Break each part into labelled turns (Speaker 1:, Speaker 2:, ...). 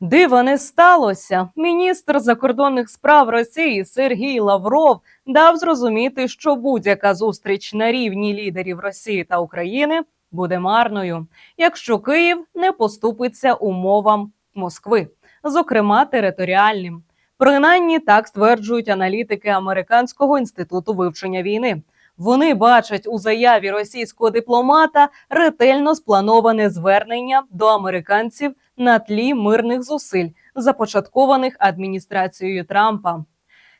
Speaker 1: Дива не сталося. Міністр закордонних справ Росії Сергій Лавров дав зрозуміти, що будь-яка зустріч на рівні лідерів Росії та України буде марною, якщо Київ не поступиться умовам Москви, зокрема територіальним. Принаймні так стверджують аналітики Американського інституту вивчення війни. Вони бачать у заяві російського дипломата ретельно сплановане звернення до американців на тлі мирних зусиль, започаткованих адміністрацією Трампа.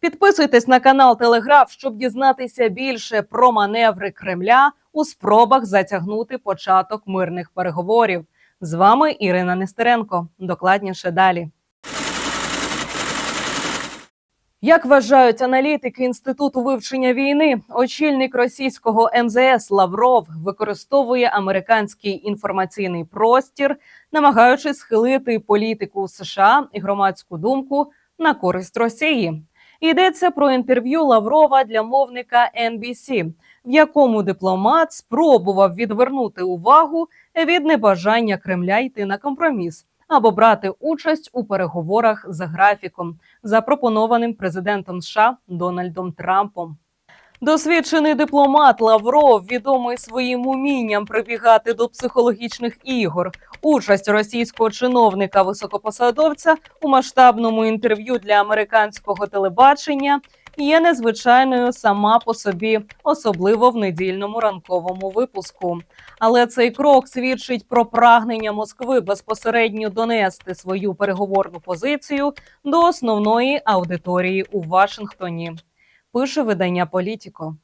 Speaker 1: Підписуйтесь на канал Телеграф, щоб дізнатися більше про маневри Кремля у спробах затягнути початок мирних переговорів. З вами Ірина Нестеренко. Докладніше далі. Як вважають аналітики інституту вивчення війни, очільник російського МЗС Лавров використовує американський інформаційний простір, намагаючись схилити політику США і громадську думку на користь Росії. Йдеться про інтерв'ю Лаврова для мовника NBC, в якому дипломат спробував відвернути увагу від небажання Кремля йти на компроміс або брати участь у переговорах за графіком, запропонованим президентом США Дональдом Трампом. Досвідчений дипломат Лавров, відомий своїм умінням прибігати до психологічних ігор, участь російського чиновника високопосадовця у масштабному інтерв'ю для американського телебачення є незвичайною сама по собі, особливо в недільному ранковому випуску. Але цей крок свідчить про прагнення Москви безпосередньо донести свою переговорну позицію до основної аудиторії у Вашингтоні. Пише видання Політіко.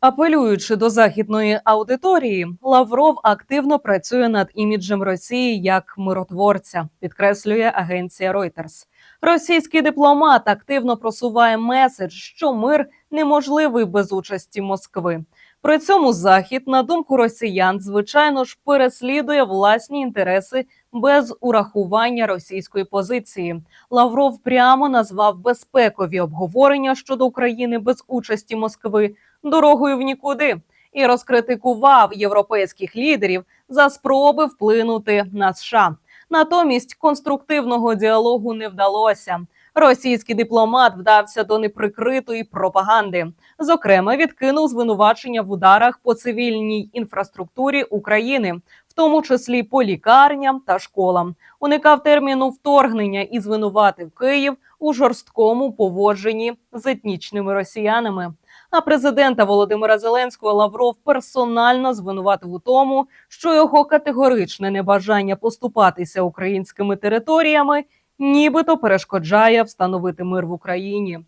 Speaker 1: Апелюючи до західної аудиторії, Лавров активно працює над іміджем Росії як миротворця, підкреслює агенція Reuters. Російський дипломат активно просуває меседж, що мир неможливий без участі Москви. При цьому захід, на думку росіян, звичайно ж переслідує власні інтереси без урахування російської позиції. Лавров прямо назвав безпекові обговорення щодо України без участі Москви дорогою в нікуди і розкритикував європейських лідерів за спроби вплинути на США. Натомість конструктивного діалогу не вдалося. Російський дипломат вдався до неприкритої пропаганди. Зокрема, відкинув звинувачення в ударах по цивільній інфраструктурі України, в тому числі по лікарням та школам. Уникав терміну вторгнення і звинуватив Київ у жорсткому поводженні з етнічними росіянами. А президента Володимира Зеленського Лавров персонально звинуватив у тому, що його категоричне небажання поступатися українськими територіями нібито перешкоджає встановити мир в Україні.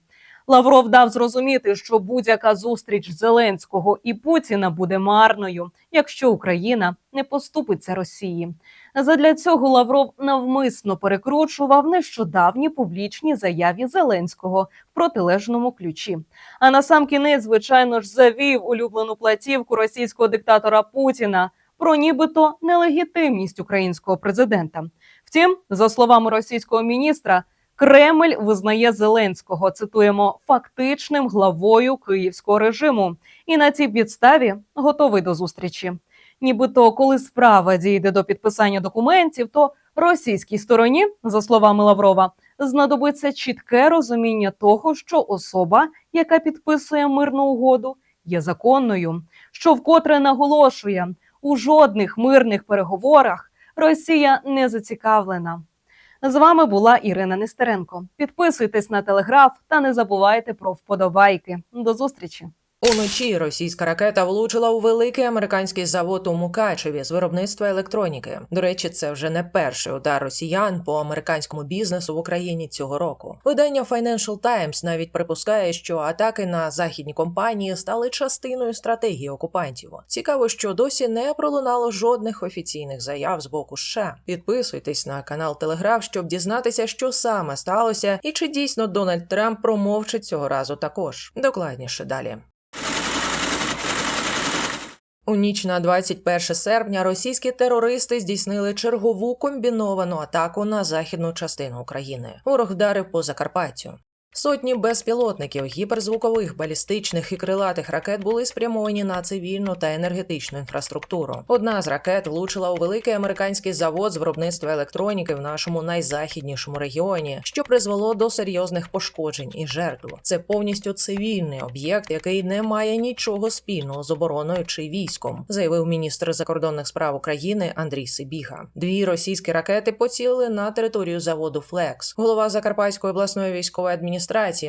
Speaker 1: Лавров дав зрозуміти, що будь-яка зустріч Зеленського і Путіна буде марною, якщо Україна не поступиться Росії. Задля цього Лавров навмисно перекручував нещодавні публічні заяві Зеленського в протилежному ключі. А на сам кінець, звичайно ж, завів улюблену платівку російського диктатора Путіна про нібито нелегітимність українського президента. Втім, за словами російського міністра, Кремль визнає Зеленського цитуємо фактичним главою київського режиму, і на цій підставі готовий до зустрічі. Нібито, коли справа дійде до підписання документів, то російській стороні, за словами Лаврова, знадобиться чітке розуміння того, що особа, яка підписує мирну угоду, є законною, що вкотре наголошує у жодних мирних переговорах Росія не зацікавлена. З вами була Ірина Нестеренко. Підписуйтесь на телеграф та не забувайте про вподобайки. До зустрічі.
Speaker 2: Уночі російська ракета влучила у великий американський завод у Мукачеві з виробництва електроніки. До речі, це вже не перший удар росіян по американському бізнесу в Україні цього року. Видання Financial Times навіть припускає, що атаки на західні компанії стали частиною стратегії окупантів. Цікаво, що досі не пролунало жодних офіційних заяв з боку США. Підписуйтесь на канал Телеграф, щоб дізнатися, що саме сталося, і чи дійсно Дональд Трамп промовчить цього разу також. Докладніше далі. У ніч на 21 серпня російські терористи здійснили чергову комбіновану атаку на західну частину України. Ворог вдарив по Закарпаттю. Сотні безпілотників, гіперзвукових, балістичних і крилатих ракет були спрямовані на цивільну та енергетичну інфраструктуру. Одна з ракет влучила у великий американський завод з виробництва електроніки в нашому найзахіднішому регіоні, що призвело до серйозних пошкоджень і жертв. Це повністю цивільний об'єкт, який не має нічого спільного з обороною чи військом, заявив міністр закордонних справ України Андрій Сибіга. Дві російські ракети поцілили на територію заводу Флекс. Голова Закарпатської обласної військової адміністрації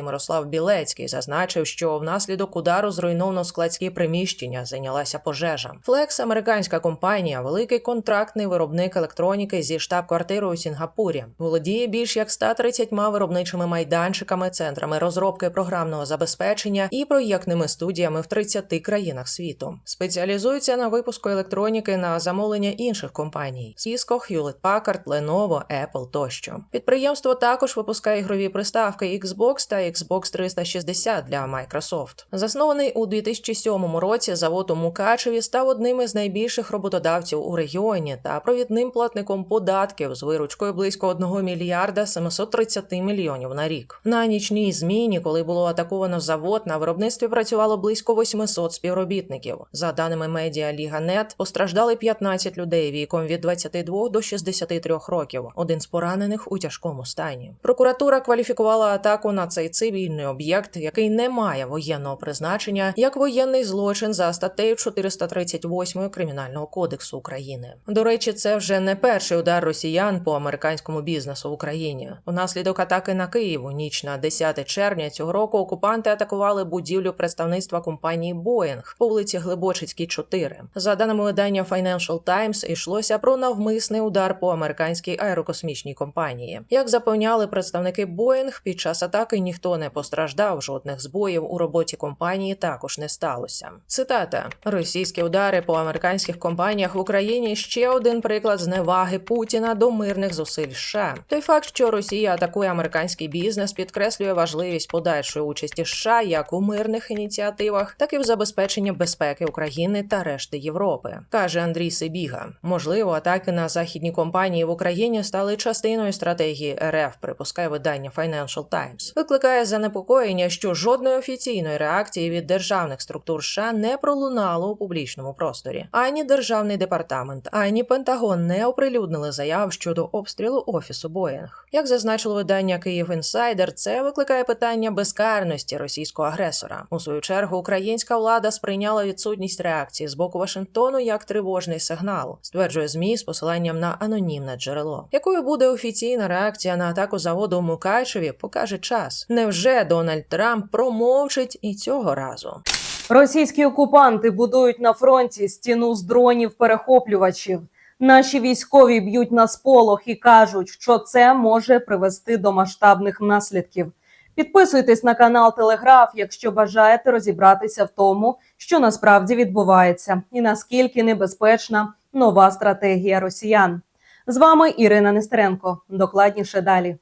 Speaker 2: Мирослав Білецький зазначив, що внаслідок удару зруйновано складські приміщення, зайнялася пожежа. Флекс, американська компанія, великий контрактний виробник електроніки зі штаб-квартирою у Сінгапурі, володіє більш як 130 виробничими майданчиками, центрами розробки програмного забезпечення і проєктними студіями в 30 країнах світу. Спеціалізується на випуску електроніки на замовлення інших компаній: Cisco, Hewlett Packard, Lenovo, Apple тощо. Підприємство також випускає ігрові приставки Xbox та Xbox 360 для Microsoft. Заснований у 2007 році, завод у Мукачеві став одним із найбільших роботодавців у регіоні та провідним платником податків з виручкою близько 1 мільярда 730 мільйонів на рік. На нічній зміні, коли було атаковано завод, на виробництві працювало близько 800 співробітників. За даними медіа Ліга.нет, постраждали 15 людей віком від 22 до 63 років. Один з поранених у тяжкому стані. Прокуратура кваліфікувала атаку на цей цивільний об'єкт, який не має воєнного призначення, як воєнний злочин за статтею 438 Кримінального кодексу України. До речі, це вже не перший удар росіян по американському бізнесу в Україні. Унаслідок атаки на Київ у ніч на 10 червня цього року окупанти атакували будівлю представництва компанії Боїнг по вулиці Глибочицькій, 4. За даними видання Financial Times, йшлося про навмисний удар по американській аерокосмічній компанії. Як запевняли представники Боїнг, під час атаки ніхто не постраждав, жодних збоїв у роботі компанії також не сталося. Цитата: російські удари по американських компаніях в Україні ще один приклад зневаги Путіна до мирних зусиль США. Той факт, що Росія атакує американський бізнес, підкреслює важливість подальшої участі США як у мирних ініціативах, так і в забезпеченні безпеки України та решти Європи, каже Андрій Сибіга. Можливо, атаки на західні компанії в Україні стали частиною стратегії РФ, припускає видання Financial Times. Викликає занепокоєння, що жодної офіційної реакції від державних структур США не пролунало у публічному просторі. Ані державний департамент, ані Пентагон не оприлюднили заяв щодо обстрілу офісу Боїнг. Як зазначило видання Київ Інсайдер, це викликає питання безкарності російського агресора. У свою чергу українська влада сприйняла відсутність реакції з боку Вашингтону як тривожний сигнал, стверджує змі з посиланням на анонімне джерело. Якою буде офіційна реакція на атаку заводу Мукачеві, покаже час. Невже Дональд Трамп промовчить і цього разу?
Speaker 1: Російські окупанти будують на фронті стіну з дронів перехоплювачів. Наші військові б'ють на сполох і кажуть, що це може привести до масштабних наслідків. Підписуйтесь на канал Телеграф, якщо бажаєте розібратися в тому, що насправді відбувається, і наскільки небезпечна нова стратегія росіян. З вами Ірина Нестеренко. Докладніше далі.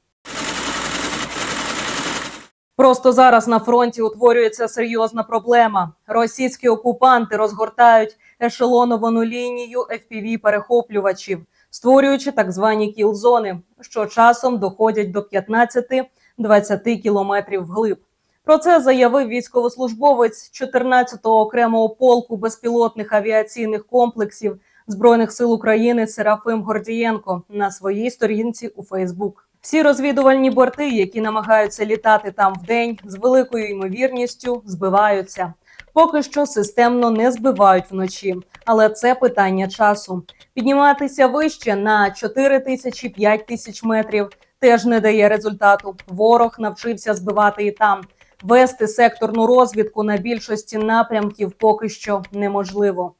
Speaker 1: Просто зараз на фронті утворюється серйозна проблема. Російські окупанти розгортають ешелоновану лінію fpv перехоплювачів, створюючи так звані кіл-зони, що часом доходять до 15-20 кілометрів вглиб. Про це заявив військовослужбовець 14-го окремого полку безпілотних авіаційних комплексів Збройних сил України Серафим Гордієнко на своїй сторінці у Фейсбук. Всі розвідувальні борти, які намагаються літати там вдень, з великою ймовірністю збиваються. Поки що системно не збивають вночі, але це питання часу. Підніматися вище на 4 тисячі 5 тисяч метрів теж не дає результату. Ворог навчився збивати і там. Вести секторну розвідку на більшості напрямків поки що неможливо.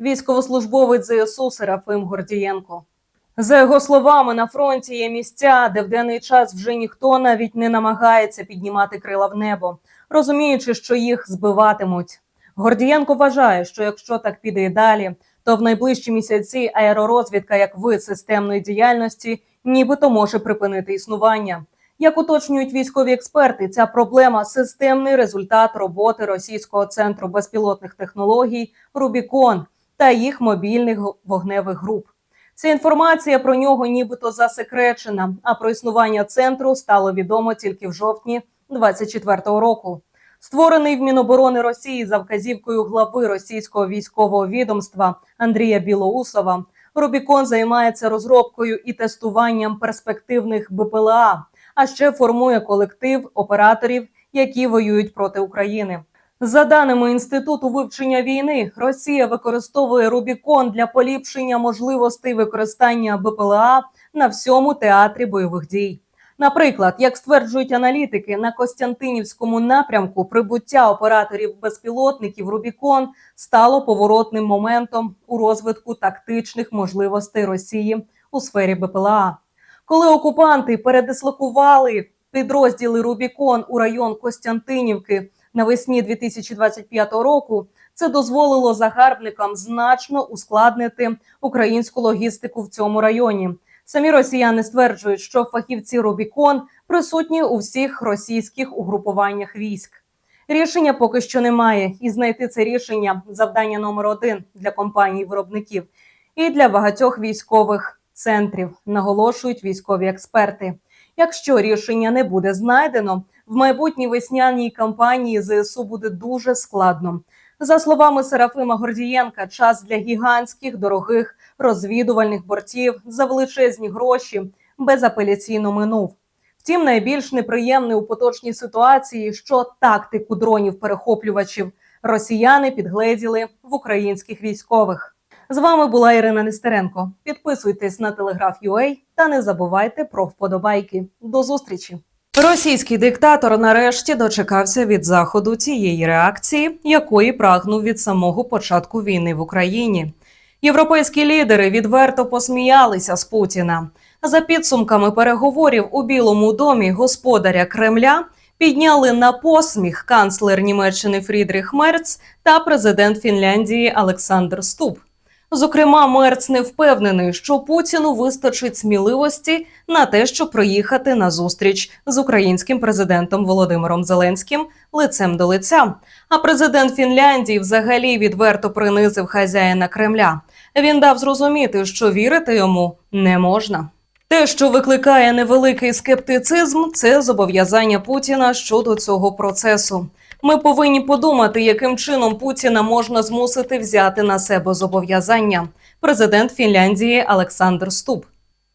Speaker 1: Військовослужбовець ЗСУ Серафим Гордієнко. За його словами, на фронті є місця, де в денний час вже ніхто навіть не намагається піднімати крила в небо, розуміючи, що їх збиватимуть. Гордієнко вважає, що якщо так піде і далі, то в найближчі місяці аеророзвідка як вид системної діяльності нібито може припинити існування. Як уточнюють військові експерти, ця проблема системний результат роботи російського центру безпілотних технологій Рубікон та їх мобільних вогневих груп. Ця інформація про нього нібито засекречена. А про існування центру стало відомо тільки в жовтні 2024 року. Створений в Міноборони Росії за вказівкою глави російського військового відомства Андрія Білоусова, Рубікон займається розробкою і тестуванням перспективних БПЛА, а ще формує колектив операторів, які воюють проти України. За даними інституту вивчення війни, Росія використовує Рубікон для поліпшення можливостей використання БПЛА на всьому театрі бойових дій. Наприклад, як стверджують аналітики, на Костянтинівському напрямку прибуття операторів безпілотників Рубікон стало поворотним моментом у розвитку тактичних можливостей Росії у сфері БПЛА. Коли окупанти передислокували підрозділи Рубікон у район Костянтинівки навесні 2025 року, це дозволило загарбникам значно ускладнити українську логістику в цьому районі. Самі росіяни стверджують, що фахівці Рубікон присутні у всіх російських угрупуваннях військ. Рішення поки що немає, і знайти це рішення завдання номер один для компаній виробників і для багатьох військових центрів, наголошують військові експерти. Якщо рішення не буде знайдено, в майбутній весняній кампанії ЗСУ буде дуже складно. За словами Серафима Гордієнка, час для гігантських дорогих розвідувальних бортів за величезні гроші безапеляційно минув. Втім, найбільш неприємне у поточній ситуації, що тактику дронів-перехоплювачів росіяни підгледіли в українських військових. З вами була Ірина Нестеренко. Підписуйтесь на телеграф UA та не забувайте про вподобайки. До зустрічі! Російський диктатор нарешті дочекався від заходу цієї реакції, якої прагнув від самого початку війни в Україні. Європейські лідери відверто посміялися з Путіна. За підсумками переговорів у Білому домі господаря Кремля підняли на посміх канцлер Німеччини Фрідріх Мерц та президент Фінляндії Олександр Ступ. Зокрема, Мерц не впевнений, що Путіну вистачить сміливості на те, щоб приїхати на зустріч з українським президентом Володимиром Зеленським лицем до лиця. А президент Фінляндії взагалі відверто принизив хазяїна Кремля. Він дав зрозуміти, що вірити йому не можна. Те, що викликає невеликий скептицизм, це зобов'язання Путіна щодо цього процесу. Ми повинні подумати, яким чином Путіна можна змусити взяти на себе зобов'язання. Президент Фінляндії Олександр Ступ.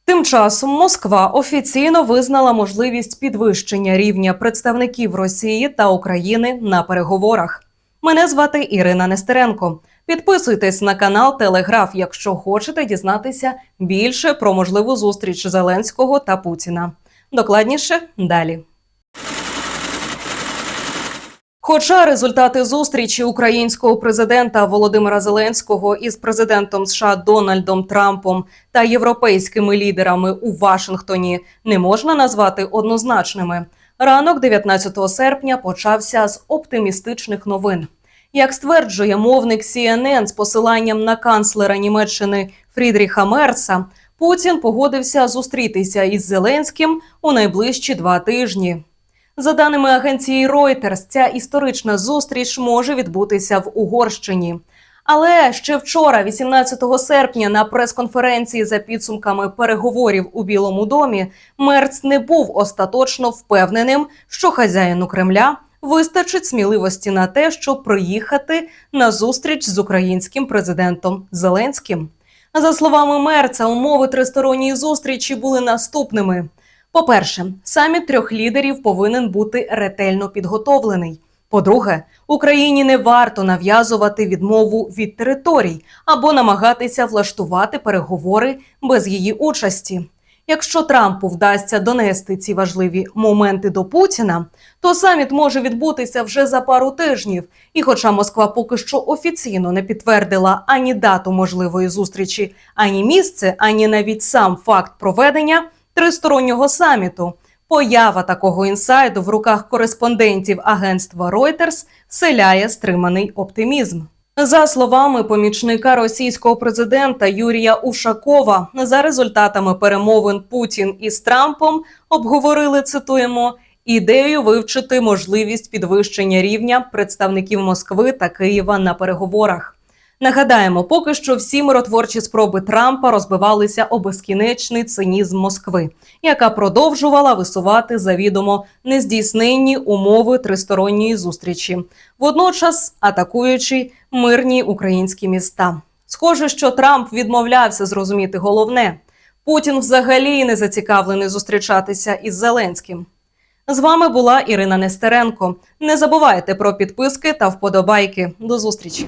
Speaker 1: Тим часом Москва офіційно визнала можливість підвищення рівня представників Росії та України на переговорах. Мене звати Ірина Нестеренко. Підписуйтесь на канал Телеграф, якщо хочете дізнатися більше про можливу зустріч Зеленського та Путіна. Докладніше далі. Хоча результати зустрічі українського президента Володимира Зеленського із президентом США Дональдом Трампом та європейськими лідерами у Вашингтоні не можна назвати однозначними. Ранок 19 серпня почався з оптимістичних новин. Як стверджує мовник CNN з посиланням на канцлера Німеччини Фрідріха Мерца, Путін погодився зустрітися із Зеленським у найближчі два тижні. За даними агенції Reuters, ця історична зустріч може відбутися в Угорщині. Але ще вчора, 18 серпня, на прес-конференції за підсумками переговорів у Білому домі, Мерц не був остаточно впевненим, що хазяїну Кремля вистачить сміливості на те, щоб приїхати на зустріч з українським президентом Зеленським. За словами Мерца, умови тристоронньої зустрічі були наступними. По-перше, саміт трьох лідерів повинен бути ретельно підготовлений. По-друге, Україні не варто нав'язувати відмову від територій або намагатися влаштувати переговори без її участі. Якщо Трампу вдасться донести ці важливі моменти до Путіна, то саміт може відбутися вже за пару тижнів. І, хоча Москва поки що офіційно не підтвердила ані дату можливої зустрічі, ані місце, ані навіть сам факт проведення тристороннього саміту. Поява такого інсайду в руках кореспондентів агентства Reuters вселяє стриманий оптимізм. За словами помічника російського президента Юрія Ушакова, за результатами перемовин Путін із Трампом обговорили цитуємо ідею вивчити можливість підвищення рівня представників Москви та Києва на переговорах. Нагадаємо, поки що всі миротворчі спроби Трампа розбивалися об безкінечний цинізм Москви, яка продовжувала висувати завідомо нездійсненні умови тристоронньої зустрічі, водночас атакуючи мирні українські міста. Схоже, що Трамп відмовлявся зрозуміти головне. Путін взагалі не зацікавлений зустрічатися із Зеленським. З вами була Ірина Нестеренко. Не забувайте про підписки та вподобайки. До зустрічі!